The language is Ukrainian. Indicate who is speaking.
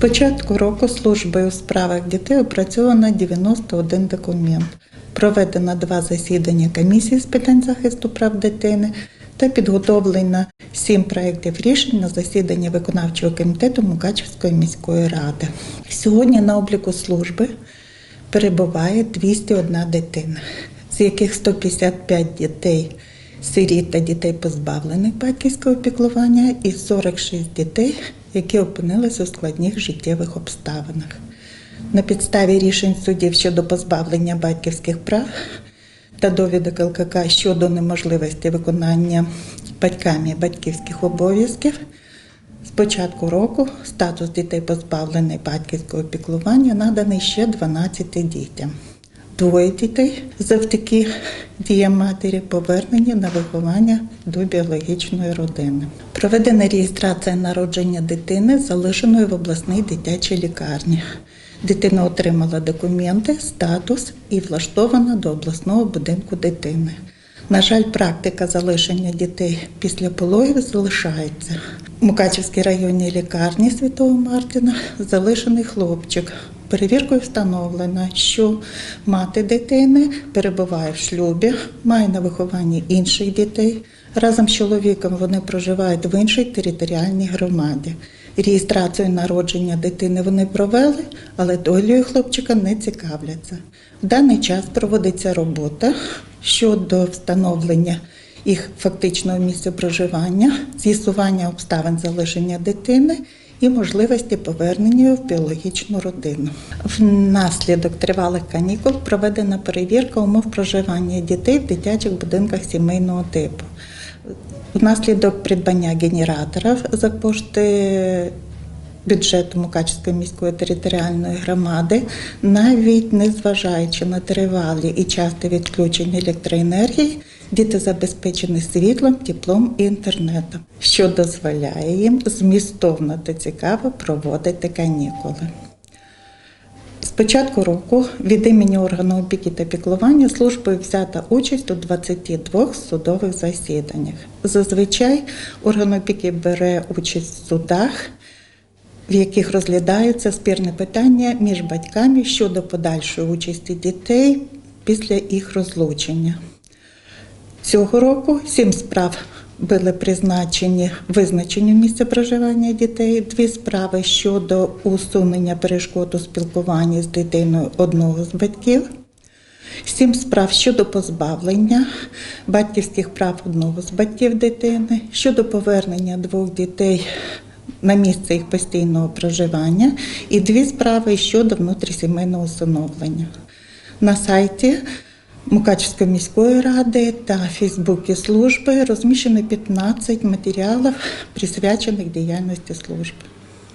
Speaker 1: початку року служби у справах дітей опрацьовано 91 документ. Проведено два засідання комісії з питань захисту прав дитини та підготовлено сім проєктів рішень на засідання виконавчого комітету Мукачівської міської ради. Сьогодні на обліку служби перебуває 201 дитина, з яких 155 дітей сиріт та дітей позбавлених батьківського піклування і 46 дітей, які опинилися у складних життєвих обставинах. На підставі рішень суддів щодо позбавлення батьківських прав та довідок ЛКК щодо неможливості виконання батьками батьківських обов'язків. З початку року статус дітей позбавлених батьківського піклування наданий ще 12 дітям. Двоє дітей завдяки діям матері повернені на виховання до біологічної родини. Проведена реєстрація народження дитини, залишеної в обласній дитячій лікарні. Дитина отримала документи, статус і влаштована до обласного будинку дитини. На жаль, практика залишення дітей після пологів залишається. У Мукачівській районній лікарні Святого Мартина залишений хлопчик. Перевіркою встановлено, що мати дитини перебуває в шлюбі, має на вихованні інших дітей. Разом з чоловіком вони проживають в іншій територіальній громаді. Реєстрацію народження дитини вони провели, але долею хлопчика не цікавляться. В даний час проводиться робота щодо встановлення їх фактичного місця проживання, з'ясування обставин залишення дитини і можливості повернення в біологічну родину. Внаслідок тривалих канікул проведена перевірка умов проживання дітей в дитячих будинках сімейного типу. Внаслідок придбання генераторів за кошти бюджету Мукачівської міської територіальної громади, навіть не зважаючи на тривалі і часте відключення електроенергії, діти забезпечені світлом, теплом і інтернетом, що дозволяє їм змістовно та цікаво проводити канікули. З початку року від імені органу опіки та піклування службою взята участь у 22 судових засіданнях. Зазвичай орган опіки бере участь в судах, в яких розглядаються спірне питання між батьками щодо подальшої участі дітей після їх розлучення. Цього року сім справ були призначені визначенню місця проживання дітей, дві справи щодо усунення перешкод у спілкуванні з дитиною одного з батьків, сім справ щодо позбавлення батьківських прав одного з батьків дитини, щодо повернення двох дітей на місце їх постійного проживання, і дві справи щодо внутрісімейного усиновлення. На сайті Мукачівської міської ради та Фейсбуці служби розміщено 15 матеріалів, присвячених діяльності служби.